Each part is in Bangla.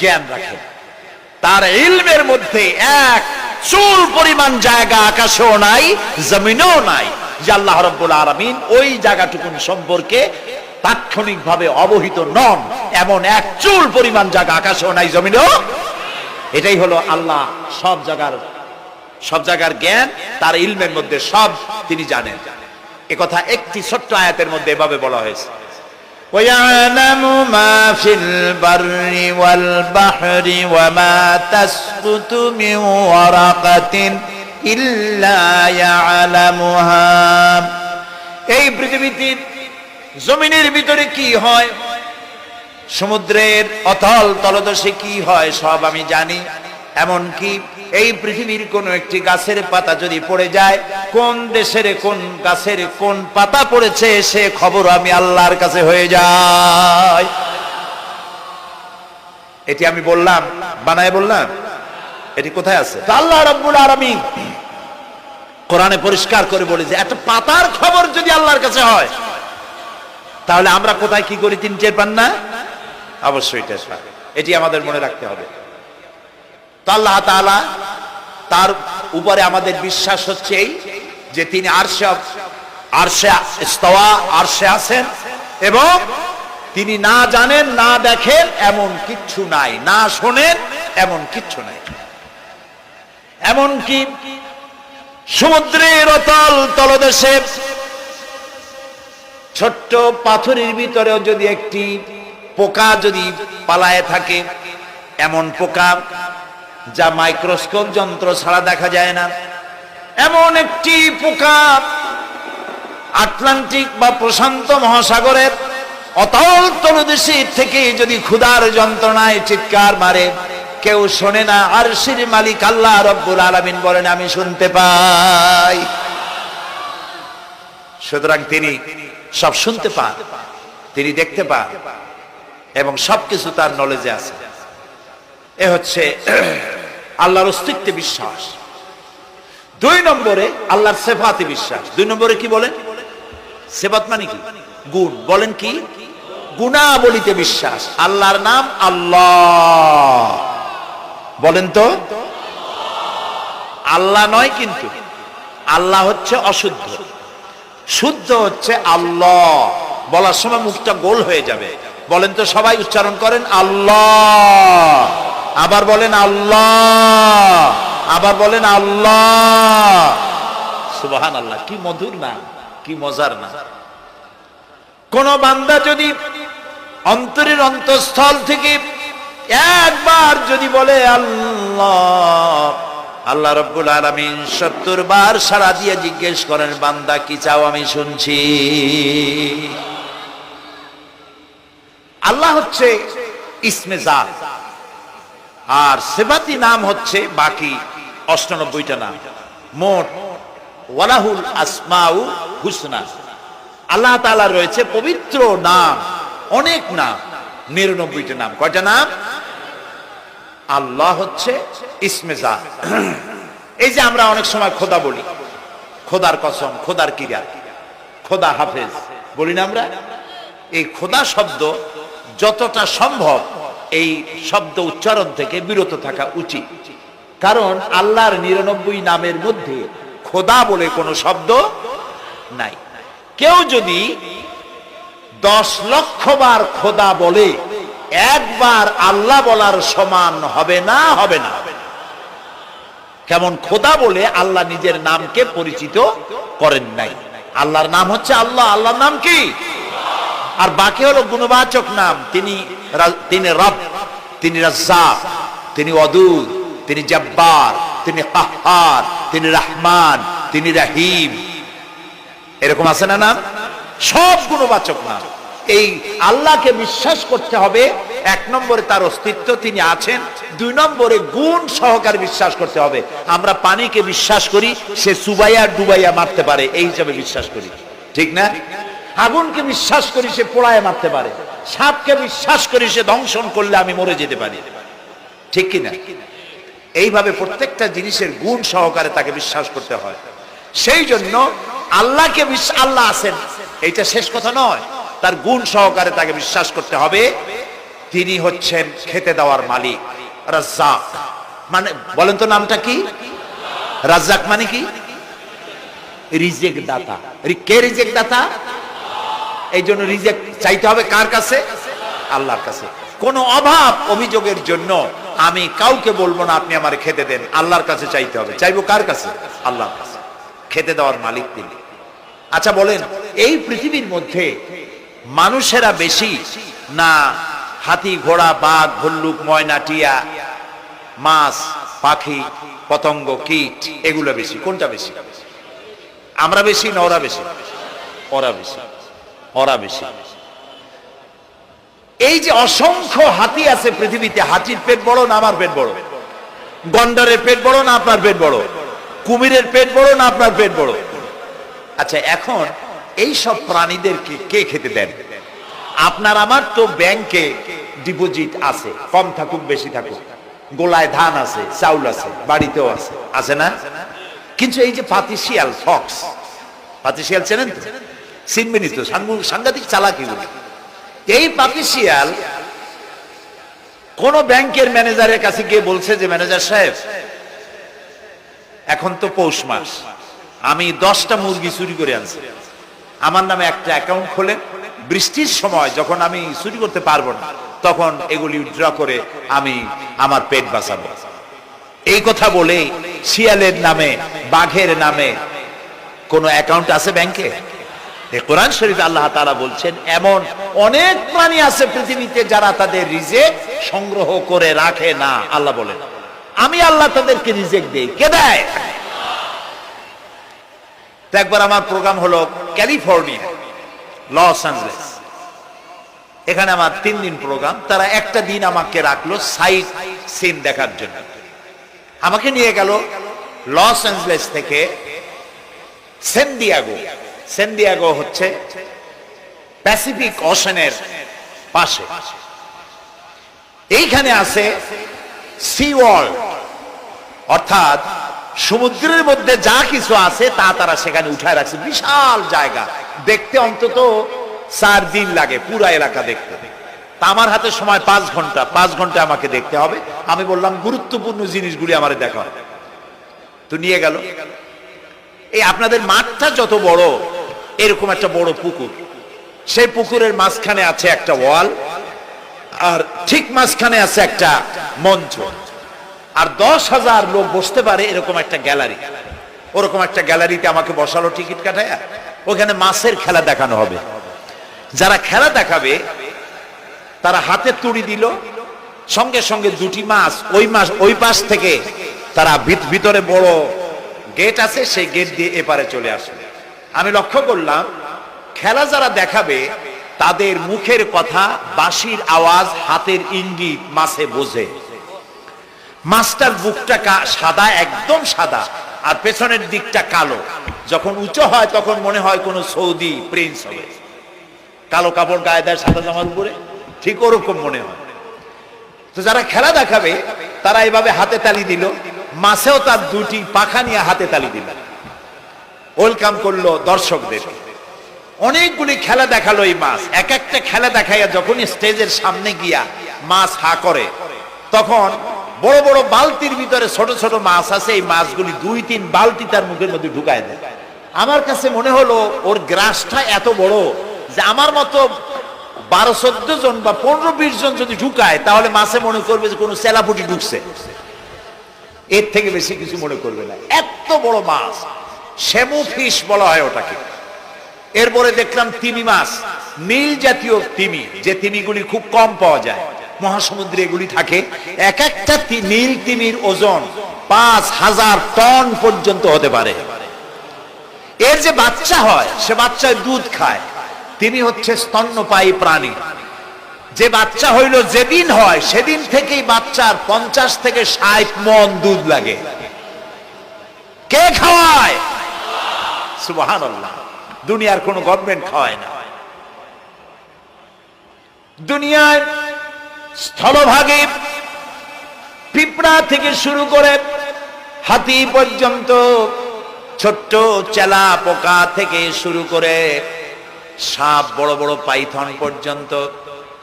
জ্ঞান রাখেন তার ইলমের মধ্যে এক চুল পরিমাণ জায়গা আকাশেও নাই, জমিনেও নাই। যে আল্লাহ রব্বুল আলামিন ওই জায়গাটুকুন সম্পর্কে তাৎক্ষণিকভাবে অবহিত নন। এমন এক চুল পরিমাণ জায়গা আকাশেও নাই, জমিনেও এটাই হলো আল্লাহ সব জায়গার সব জায়গার জ্ঞান, তার ইলমের মধ্যে সব তিনি জানেন। কথা একটি ছোট্ট আয়াতের মধ্যে এভাবে বলা হয়েছে। ويعلم ما في البر والبحر وما تسقط من ورقة إلا يعلمها এই পৃথিবীতে জমিনের ভিতরে কি হয় সমুদ্রের অতল তলদশে কি হয় সব আমি জানি এমনকি এই পৃথিবীর কোন একটি গাছের পাতা যদি পড়ে যায় কোন দেশের কোন গাছের কোন পাতা পড়েছে সে খবর আমি আল্লাহর কাছে হয়ে যায় এটি আমি বললাম বানায় বললাম এটি কোথায় আছে? আল্লাহ রব্বুল আলামিন কোরআনে পরিষ্কার করে বলে যে একটা পাতার খবর যদি আল্লাহর কাছে হয় তাহলে আমরা কোথায় কি করি তিনি টের পান না? অবশ্যই টের পান। এটি আমাদের মনে রাখতে হবে। তো আল্লাহ তাআলা তার উপরে আমাদের বিশ্বাস হচ্ছে এই যে তিনি আছেন এবং তিনি না জানেন, না দেখেন এমন কিচ্ছু নাই, না শোনেন এমন কিচ্ছু নাই। সমুদ্রের অতল তলদেশে ছোট্ট পাথরের ভিতরেও যদি একটি পোকা যদি পালায় থাকে, এমন পোকা যা মাইক্রোস্কোপ যন্ত্র ছাড়া দেখা যায় না। এমন একটি পোকা আটলান্টিক বা প্রশান্ত মহাসাগরের অতল তলদেশে থেকে যদি ক্ষুধার যন্ত্রণায় চিৎকার মারে, কেউ শোনে না, আর সির মালিক আল্লাহ রব্বুল আলামিন বলেন, আমি শুনতে পাই। সুতরাং তিনি সব শুনতে পান, তিনি দেখতে পান, এবং সবকিছু তার নলেজে আছে। এ হচ্ছে আল্লাহর অস্তিত্বে বিশ্বাস। দুই নম্বরে আল্লাহর সেফাতে বিশ্বাস। দুই নম্বরে কি বলেন? সেফাত মানে কি? গুণ। বলেন কি? গুণাবলিতে বিশ্বাস। আল্লাহর নাম আল্লাহ। বলেন তো? আল্লাহ নয় কিন্তু। আল্লাহ হচ্ছে অশুদ্ধ। শুদ্ধ হচ্ছে আল্লাহ। বলার সময় মুখটা গোল হয়ে যাবে। বলেন তো সবাই উচ্চারণ করেন, আল্লাহ। আবার বলেন আল্লাহ। আবার বলেন আল্লাহ। সুবাহান আল্লাহ কি মধুর না কি মজার না কোন বান্দা যদি অন্তরের অন্তঃস্থল থেকে একবার যদি বলে আল্লাহ আল্লাহ রব্বুল আলামিন সত্তর বার সারা দিয়ে জিজ্ঞেস করেন, বান্দা কি চাও আমি শুনছি? আল্লাহ হচ্ছে ইসমে জাত। আর সেবাতি নাম হচ্ছে বাকি অষ্টানব্বইটা নাম। মোট ওয়ালাহুল আসমাউ হুসনা। আল্লাহ তাআলা রয়েছে পবিত্র নাম, অনেক নাম, নিরানব্বইটা নাম। কয়টা নাম? আল্লাহ হচ্ছে ইসমেজা এই যে আমরা অনেক সময় খোদা বলি, খোদার কসম, খোদার কিরা, খোদা হাফেজ। বলি না আমরা? এই খোদা শব্দ যতটা সম্ভব এই শব্দ উচ্চারণ থেকে বিরত থাকা উচিত। কারণ আল্লাহর নিরানব্বই নামের মধ্যে খোদা বলে কোনো শব্দ নাই। কেউ যদি দশ লক্ষ বার খোদা বলে, একবার আল্লাহ বলার সমান হবে না হবে না। কেমন খোদা বলে আল্লাহ নিজের নামকে পরিচিত করেন নাই। আল্লাহর নাম হচ্ছে আল্লাহ। আল্লাহর নাম কি? আর বাকি হলো গুণবাচক নাম। তিনি তিনি রব, তিনি রাজ্জাক, তিনি অদুদ তিনি জব্বার, তিনি কাহ্হার তিনি রহমান, তিনি রাহিম। এরকম আছে না নাম সব গুণবাচক নাম এই আল্লাহকে বিশ্বাস করতে হবে, এক নম্বরে তার অস্তিত্ব তিনি আছেন, দুই নম্বরে গুণ সহকারে বিশ্বাস করতে হবে। আমরা পানিকে বিশ্বাস করি, সে সুবাইয়া ডুবাইয়া মারতে পারে, এই হিসাবে বিশ্বাস করি। ঠিক না? আগুনকে বিশ্বাস করি সে পোড়ায় মারতে পারে। সাপকে বিশ্বাস করি সে দংশন করলে আমি মরে যেতে পারি। ঠিক কিনা এইভাবে প্রত্যেকটা জিনিসের গুণ সহকারে তাকে বিশ্বাস করতে হয়। সেই জন্য আল্লাহকে আল্লাহ আছেন। এইটা শেষ কথা নয়। তার গুণ সহকারে তাকে বিশ্বাস করতে হবে। তিনি হচ্ছেন খেতে দেওয়ার মালিক, রাজ্জাক। মানে বলেন তো নামটা কি? রাজ্জাক মানে কি? রিজেক দাতা কে রিজেক দাতা এই জন্য রিজেক চাইতে হবে কার কাছে? আল্লাহর কাছে। কোন অভাব অভিযোগের জন্য আমি কাউকে বলব না, আপনি আমার খেতে দেন। আল্লাহর কাছে চাইতে হবে। চাইব কার কাছে? আল্লাহর কাছে। খেতে দেওয়ার মালিক তিনি। আচ্ছা বলেন, এই পৃথিবীর মধ্যে মানুষেরা বেশি না হাতি, ঘোড়া, বাঘ, ভল্লুক, ময়না, টিয়া, মাছ, পাখি, পতঙ্গ, কীট, এগুলো বেশি। কোনটা বেশি? আমরা বেশি না ওরা বেশি? ওরা বেশি। ওরা বেশি। এই যে অসংখ্য হাতি আছে পৃথিবীতে, হাতির পেট বড় না আমার পেট বড়? গন্ডারের পেট বড় না আপনার পেট বড়? কুমিরের পেট বড় না আপনার পেট বড়? আচ্ছা এখন এই সব প্রাণীদেরকে কে খেতে দেন? আপনার, আমার তো ব্যাংকে ডিপোজিট আছে, কম থাকুক, বেশি থাকুক। গোলায় ধান আছে, চাউল আছে, বাড়িতেও আছে আছে না? কিন্তু এই যে পাতিশিয়াল ফক্স পাতিশিয়াল চেনেন তো? চিনবেনি তো সাংঘ- সাংঘাতিক চালাকি এই পাতিশিয়াল কোন ব্যাংকের ম্যানেজারের কাছে গিয়ে বলছে যে, ম্যানেজার সাহেব, এখন তো পৌষ মাস। আমি দশটা মুরগি চুরি করে আনছি। আমার নামে একটা অ্যাকাউন্ট খোলে বৃষ্টির সময় যখন আমি চুরি করতে পারব না, তখন এগুলি উইথড্র করে আমি আমার পেট বাঁচাবো। এই কথা বলে শিয়ালের নামে, বাঘের নামে কোন অ্যাকাউন্ট আছে ব্যাংকে? এ কোরআন শরীফ আল্লাহ তাআলা বলছেন, এমন অনেক প্রাণী আছে পৃথিবীতে যারা তাদের রিজেক সংগ্রহ করে রাখে না, আল্লাহ বলেন। আমি আল্লাহ তাদেরকে রিজেক দেই। কে দেয়? তো একবার আমার প্রোগ্রাম হলো ক্যালিফোর্নিয়া, লস অ্যাঞ্জেলেস। এখানে আমার তিন দিন প্রোগ্রাম, তারা একটা দিন আমাকে রাখল সাইট সিন দেখার জন্য। আমাকে নিয়ে গেল লস অ্যাঞ্জেলেস থেকে সেন্ডিয়াগো সেন্ডিয়াগো হচ্ছে প্যাসিফিক ওশনের পাশে। এইখানে আছে সি ওয়ার্ল্ড অর্থাৎ সমুদ্রের মধ্যে যা কিছু আছে তা তারা সেখানে উঠায় রাখছে। বিশাল জায়গা। দেখতে অন্তত চার দিন লাগে পুরা এলাকা দেখতে। আমার হাতে সময় পাঁচ ঘণ্টা। পাঁচ ঘণ্টা আমাকে দেখতে হবে। আমি বললাম, গুরুত্বপূর্ণ জিনিসগুলি আমার দেখা। তো নিয়ে গেল। এই আপনাদের মাঠটা যত বড় এরকম একটা বড় পুকুর। সেই পুকুরের মাঝখানে আছে একটা ওয়াল, আর ঠিক মাঝখানে আছে একটা মঞ্চ। আর দশ হাজার লোক বসতে পারে এরকম একটা গ্যালারি। ওরকম একটা গ্যালারিতে আমাকে বসালো টিকিট কাটায়। ওখানে মাছের খেলা দেখানো হবে। যারা খেলা দেখাবে, তারা হাতে তুড়ি দিল। সঙ্গে সঙ্গে দুটি মাছ ওই মাছ, ওই পাশ থেকে তারা ভিত- ভিতরে বড় গেট আছে, সেই গেট দিয়ে এপারে চলে আসবে আমি লক্ষ্য করলাম, খেলা যারা দেখাবে, তাদের মুখের কথা বাঁশির আওয়াজ হাতের ইঙ্গিত মাছে বোঝে। মাছটার বুকটা সাদা, একদম সাদা, আর পেছনের দিকটা কালো। যখন উঁচু হয়, তখন মনে হয় কোনো সৌদি প্রিন্স হবে। কালো কাপড় গায়ে দেয় সাদা জামার উপরে, ঠিক ওরকম মনে হয়। তো যারা খেলা দেখাবে, তারা এভাবে হাতে তালি দিল। মাছেও তার দুটি পাখা নিয়ে হাতে তালি দিল। ওয়েলকাম করল দর্শকদের। অনেকগুলি খেলা দেখাল এই মাছ। এক একটা খেলা দেখাইয়া যখন স্টেজের সামনে গিয়া মাছ হা করে, তখন বড় বড় বালতির ভিতরে ছোট ছোট মাছ আছে, এই মাছগুলি দুই তিন বালতি তার মুখের মধ্যে ঢুকায় দেয়। আমার কাছে মনে হলো, ওর গ্রাসটা এত বড় যে আমার মতো বারো চোদ্দ জন বা পনেরো বিশ জন যদি ঢুকায়, তাহলে মাছে মনে করবে যে কোনো সেলাপুটি ঢুকছে। এর থেকে বেশি কিছু মনে করবে না। এত বড় মাছ। শ্যামু ফিশ বলা হয় ওটাকে। এরপরে দেখলাম তিমি মাছ নীল জাতীয় তিমি, যে তিমিগুলি খুব কম পাওয়া যায়। মহাসমুদ্রে এগুলি থাকে। এক একটা নীল তিমির ওজন পাঁচ হাজার টন পর্যন্ত হতে পারে। এর যে বাচ্চা হয়, সে বাচ্চায় দুধ খায়। তিনি হচ্ছে স্তন্যপায়ী প্রাণী। যে বাচ্চা হইল, যেদিন হয়, সেদিন থেকেই বাচ্চার পঞ্চাশ থেকে ষাট মন দুধ লাগে। কে খাওয়ায়? সুবাহান দুনিয়ার কোন গভর্নমেন্ট খাওয়ায় না। দুনিয়ায় স্থলভাগে পিঁপড়া থেকে শুরু করে হাতি পর্যন্ত ছোট্ট চেলা পোকা থেকে শুরু করে সাপ, বড় বড় পাইথন পর্যন্ত,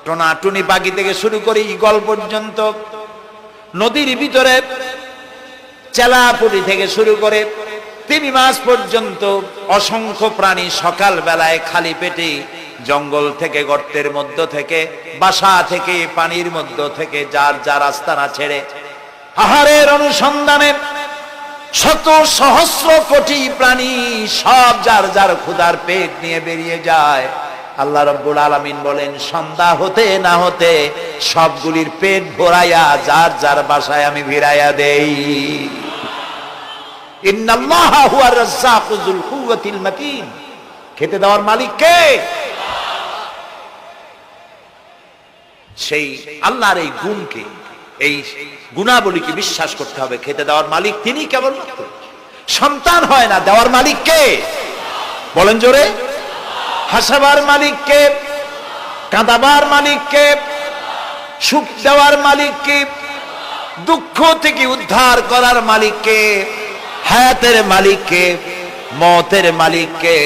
টোনাটুনি পাখি থেকে শুরু করে ইগল পর্যন্ত, নদীর ভিতরে চেলা চেলাপুরি থেকে শুরু করে তিমি মাস পর্যন্ত অসংখ্য প্রাণী সকাল বেলায় খালি পেটে জঙ্গল থেকে, গর্তের মধ্য থেকে, বাসা থেকে, পানির মধ্য থেকে, যার যার আস্তানা ছেড়ে আহারের অনুসন্ধানে শত সহস্র কোটি প্রাণী সব যার যার ক্ষুধার পেট নিয়ে বেরিয়ে যায়। আল্লাহ রব্বুল আলামিন বলেন, সন্ধ্যা হতে না হতে সবগুলির পেট ভরাইয়া যার যার বাসায় আমি ভিড়াইয়া দেই। খেতে দেওয়ার মালিক কে? সেই আল্লাহর এই গুণকে, এই গুণাবলীকে বিশ্বাস করতে হবে। খেতে দেওয়ার মালিক তিনি কেবল সন্তান হয় না, দেওয়ার মালিক কে? বলেন জোরে। হাসাবার মালিক কে? কাঁদাবার মালিক কে? সুখ দেওয়ার মালিক কে? দুঃখ থেকে উদ্ধার করার মালিককে হায়াতের মালিককে, মতের মালিককে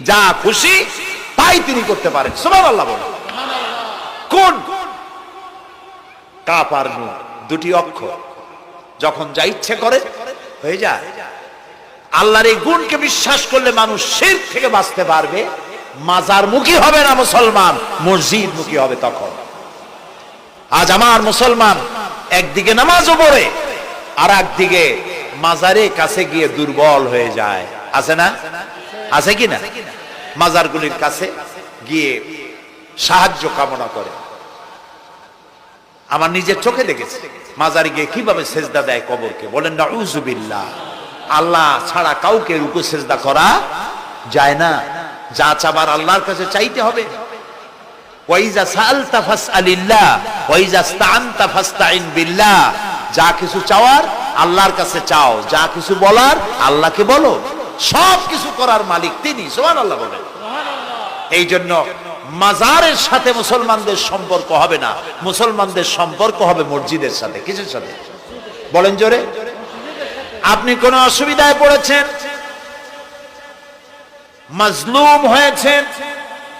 যা খুশি তাই তিনি করতে পারেন। সুবহানাল্লাহ বলে কোন? কাপ আর নুন, দুটি অক্ষর। যখন যা ইচ্ছে করে, হয়ে যায়। আল্লাহর এই গুণকে বিশ্বাস করলে মানুষ শির থেকে বাঁচতে পারবে। মাজার মুখী হবে না মুসলমান, মসজিদ মুখী হবে তখন। আজ আমার মুসলমান একদিকে নামাজও পড়ে আর একদিকে মাজারে কাছে গিয়ে দুর্বল হয়ে যায়। আছে না? আছে কি না? মাজারগুলির কাছে গিয়ে সাহায্য কামনা করে। আমার নিজের চোখে দেখেছি, মাজারে গিয়ে কীভাবে সেজদা দেয় কবরকে। বলেন না উজুবিল্লাহ আল্লাহ ছাড়া কাউকে রুকু সেজদা করা যায় না। যা চাবার আল্লাহর কাছে চাইতে হবে। ওয়াইজা সালতা ফাসআলিল্লাহ ওয়াইজা ইসতাআনতা ফাসতাইন বিল্লাহ। যা কিছু চাওয়ার আল্লাহর কাছে চাও যা কিছু বলার আল্লাহকে বলো। সব কিছু করার মালিক তিনি সুবহানাল্লাহ বলেন। এই জন্য মাজারের সাথে মুসলমানদের সম্পর্ক হবে না। মুসলমানদের সম্পর্ক হবে মসজিদের সাথে। কিসের সাথে? বলেন জোরে। আপনি কোন অসুবিধায় পড়েছেন? মাজলুম হয়েছেন?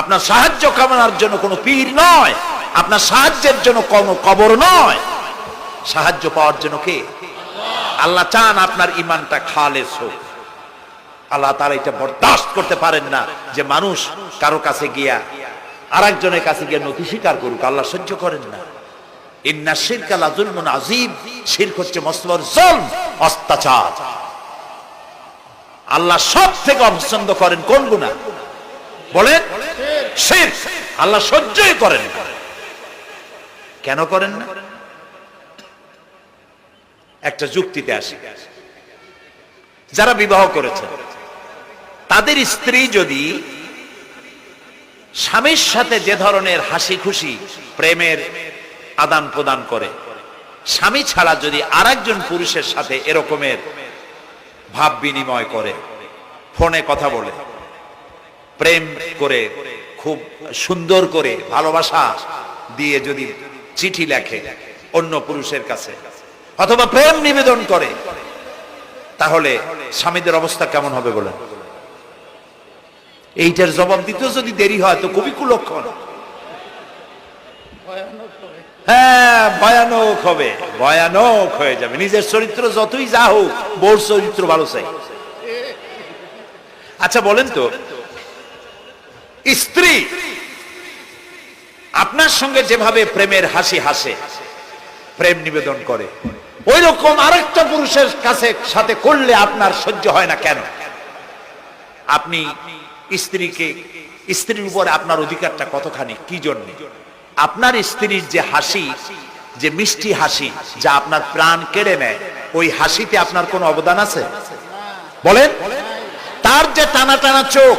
আপনার সাহায্য কামনার জন্য কোনো পীর নয়। আপনার সাহায্যের জন্য কোনো কবর নয়। সাহায্য পাওয়ার জন্য কে? আল্লাহ চান আপনার ইমানটা খালেস হোক। আল্লাহ তারা এটা বরদাস্ত করতে পারেন না যে মানুষ কারও কাছে গিয়া আরেকজনের কাছে গিয়ে নথি স্বীকার করুক, আল্লাহ সহ্য করেন না। ইন্না শিরক আলা যুলমুন আযীম। শিরক হচ্ছে মস্ত বড় অত্যাচার। আল্লাহ সব থেকে অপছন্দ করেন কোন গুণা বলেন। শিরক আল্লাহ সহ্যই করেন। কেন করেন না? একটা যুক্তিতে আসি। যারা বিবাহ করেছে, তাদের স্ত্রী যদি স্বামীর সাথে যে ধরনের হাসি খুশি প্রেমের আদান প্রদান করে, স্বামী ছাড়া যদি আরেকজন পুরুষের সাথে এরকমের ভাব বিনিময় করে, ফোনে কথা বলে, প্রেম করে খুব সুন্দর করে ভালোবাসা দিয়ে যদি চিঠি লেখে অন্য পুরুষের কাছে, অথবা প্রেম নিবেদন করে, তাহলে স্বামীদের অবস্থা কেমন হবে বলেন? এইটার জবাব দিতেও যদি দেরি হয় তো কবি কুলক্ষণ। হ্যাঁ ভয়ানক হবে, ভয়ানক হয়ে যাবে। নিজের চরিত্র যতই যা হোক, বোর চরিত্র ভালো চাই। আচ্ছা বলেন তো স্ত্রী, আপনার সঙ্গে যেভাবে প্রেমের হাসি হাসে, প্রেম নিবেদন করে। ওই রকম আরেকটা পুরুষের কাছে, সাথে করলে আপনার সহ্য হয় না কেন? আপনি স্ত্রীকে, স্ত্রীর উপরে আপনার অধিকারটা কতখানি? কি জন্য? আপনার স্ত্রীর যে হাসি, যে মিষ্টি হাসি, যা আপনার প্রাণ কেড়ে নেয়, ওই হাসিতে আপনার কোনো অবদান আছে? বলেন? তার যে টানা টানা চোখ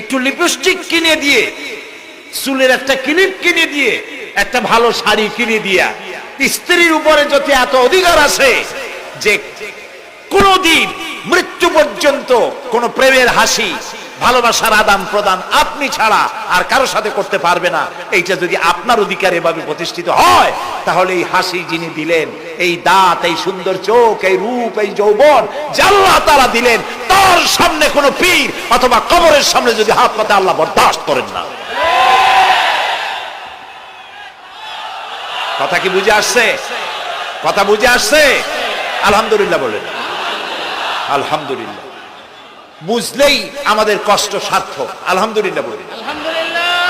একটু লিপস্টিক কিনে দিয়ে, চুলের একটা ক্লিপ কিনে দিয়ে, একটা ভালো শাড়ি কিনে দিয়া, স্ত্রীর উপরে যদি এত অধিকার আছে যে কোনদিন মৃত্যু পর্যন্ত কোন প্রেমের হাসি, ভালোবাসার আদান প্রদান আপনি ছাড়া আর কারও সাথে করতে পারবে না, এইটা যদি আপনার অধিকার এভাবে প্রতিষ্ঠিত হয়, তাহলে এই হাসি যিনি দিলেন, এই দাঁত, এই সুন্দর চোখ, এই রূপ, এই যৌবন জাল্লাহ তারা দিলেন তার সামনে কোনো পীর অথবা কবরের সামনে যদি হাত পাতে আল্লাহ বরদাস্ত করেন না। কথা কি বুঝে আসছে? কথা বুঝে আসছে? আলহামদুলিল্লাহ বলেন আলহামদুলিল্লাহ। বুঝলেই আমাদের কষ্ট সার্থক। আলহামদুলিল্লাহ বলি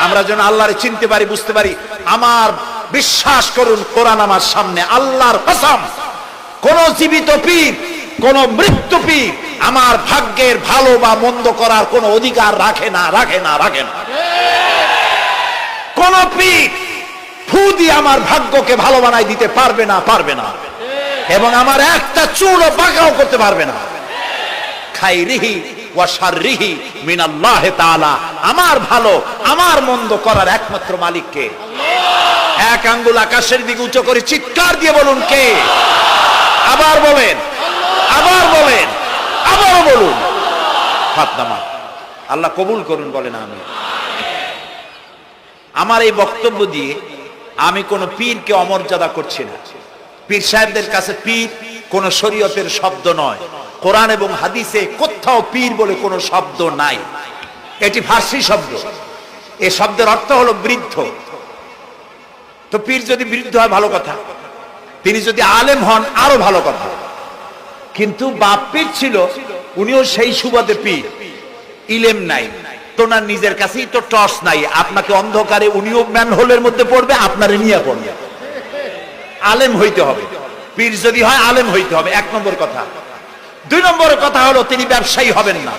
আমরা যেন আল্লাহরে চিনতে পারি বুঝতে পারি আমার বিশ্বাস করুন কোরআন আমার সামনে আল্লাহর কসম কোন জীবিত পীর কোন মৃত্যু পীর আমার ভাগ্যের ভালো বা মন্দ করার কোন অধিকার রাখে না রাখে না রাখে না। কোন পীর ফু দিয়ে আমার ভাগ্যকে ভালো বানাই দিতে পারবে না পারবে না। এবং আমার একটা চুলও পাকাও করতে পারবে না। খাইরিহি ওয়া শাররিহি মিনাল্লাহি তাআলা। আমার ভালো, আমার মন্দ করার একমাত্র মালিক কে এক আঙ্গুল আকাশের দিকে উঁচু করে চিৎকার দিয়ে বলুন কে? আবার বলেন আবার বলেন, আবারও বলুন। হাত নামা আল্লাহ কবুল করুন, বলেন আমি। আমার এই বক্তব্য দিয়ে আমি কোন পীরকে অমর্যাদা করছি না। পীর সাহেবদের কাছে পীর কোন শরীয়তের শব্দ নয়। কোরআন এবং হাদিসে কোথাও পীর বলে কোনো শব্দ নাই। এটি ফার্সি শব্দ। এ শব্দের অর্থ হলো বৃদ্ধ। তো পীর যদি বৃদ্ধ হয়, ভালো কথা। তিনি যদি আলেম হন, আরও ভালো কথা। কিন্তু বাপ পীর ছিল, উনিও সেই সুবাদে পীর। ইলেম নাই। তোনার নিজের কাছেই তো টর্চ নাই। আপনাকে অন্ধকারে উনিও ম্যান হোলের মধ্যে পড়বে, আপনারে নিয়ে পড়বে। আলেম হইতে হবে। পীর যদি হয়, আলেম হইতে হবে। এক নম্বর কথা। দুই নম্বর কথা হলো, তিনি ব্যবসায়ী হবেন না।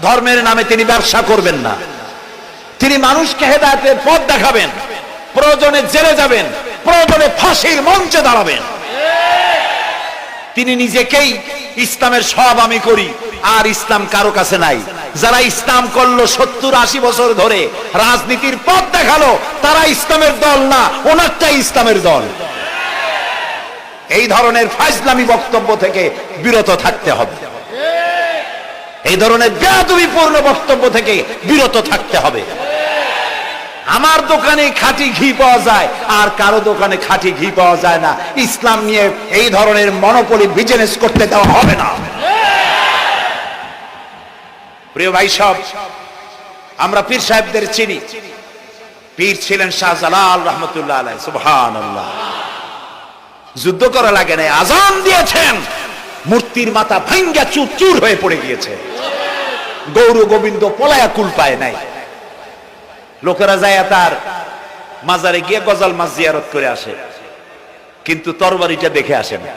ধর্মের নামে তিনি ব্যবসা করবেন না। তিনি মানুষকে হেদায়তের পথ দেখাবেন। প্রয়োজনে জেলে যাবেন। প্রয়োজনে ফাঁসির মঞ্চে দাঁড়াবেন। তিনি নিজেকেই ইসলামের সব আমি করি, আর ইসলাম কারও কাছে নাই। যারা ইসলাম করল সত্তর আশি বছর ধরে, রাজনীতির পথ দেখাল, তারা ইসলামের দল না, ওনারটাই ইসলামের দল। এই ধরনের ফাইজলামি বক্তব্য থেকে বিরত থাকতে হবে। এই ধরনের বেয়াদবিপূর্ণ বক্তব্য থেকে বিরত থাকতে হবে। আমার দোকানে খাঁটি ঘি পাওয়া যায়, আর কারও দোকানে খাঁটি ঘি পাওয়া যায় না। ইসলাম নিয়ে এই ধরনের মনোপলি বিজনেস করতে দেওয়া হবে না। প্রিয় ভাই সব, আমরা পীর সাহেবদের চিনি। পীর ছিলেন শাহজালাল রহমতুল্লাহ আলাই সুবহান যুদ্ধ করা লাগে নাই, আজান দিয়েছেন। মূর্তির মাথা ভাঙ্গা চুর চুর হয়ে পড়ে গিয়েছে। গৌর গোবিন্দ পলায়া কুল পায় নাই। লোকেরা যায় তার মাজারে গিয়ে গজাল মাছ জিয়ারত করে আসে। কিন্তু তরবারিটা দেখে আসে না।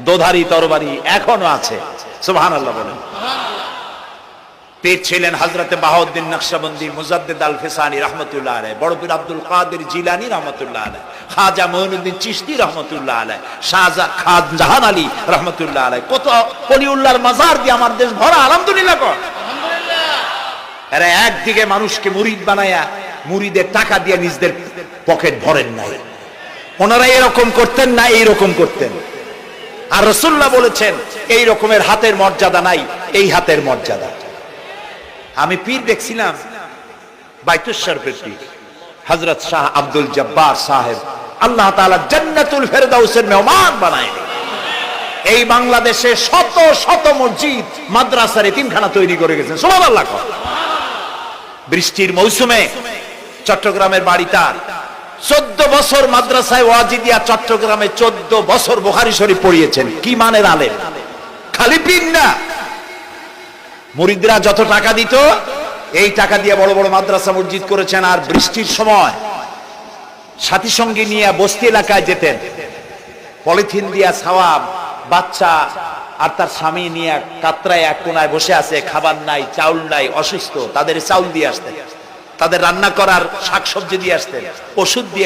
দোধারি তরবারি এখনও আছে। সুবহান আল্লাহ বলেন। পীর ছিলেন বাহাউদ্দিন নকশবন্দি আল ফিসানি রহমতুল্লাহ আলাই বড় পীর আব্দুল কাদের জিলানি রহমতুল্লাহ আলাই খাজা মঈনুদ্দিন চিশতি রহমতুল্লাহ আলাই শাহজা খান জাহান আলী রহমতুল্লাহ আলাই কত কলিউল্লাহর মাজার দিয়ে আমার দেশ ভরা, আলহামদুলিল্লাহ কর এরা একদিকে মানুষকে মুরিদ বানায়া মুরিদের টাকা দিয়ে নিজদের পকেট ভরেন নাই। ওনারা এরকম করতেন না এইরকম করতেন। আর রসুল্লাহ বলেছেন, এই রকমের হাতের মর্যাদা নাই, এই হাতের মর্যাদা। আমি পীর দেখছিলাম বাইতুশ্বর পীর হজরত শাহ আব্দুল জব্বার সাহেব। আল্লাহ তাআলা জান্নাতুল ফেরদাউসের মেহমান বানায় এই বাংলাদেশে শত শত মসজিদ, মাদ্রাসার তিনখানা তৈরি করে গেছেন। সুবহানাল্লাহ কর। বৃষ্টির মৌসুমে চট্টগ্রামের বাড়ি তার। চোদ্দ বছর মাদ্রাসায় ওয়াজিদিয়া চট্টগ্রামে চোদ্দ বছর বোখারি শরীফ পড়িয়েছেন। কি মানের আলেম? খালি পীর না। মুরিদরা যত টাকা দিত, এই টাকা দিয়ে বড় বড় মাদ্রাসা মসজিদ করেছেন আর বৃষ্টির সময় সাথী সঙ্গে নিয়ে বস্তি এলাকায় যেতেন। পলিথিন দিয়া ছাওয়া বাচ্চা আর তার স্বামী নিয়ে কাতরায়, এক কোনায় বসে আছে, খাবার নাই, চাউল নাই, অসুস্থ, তাদের চাউল দিয়ে আসতেন। তাদের রান্না করার শাকসবজি দিয়ে আসতেন, ওষুধ দিয়ে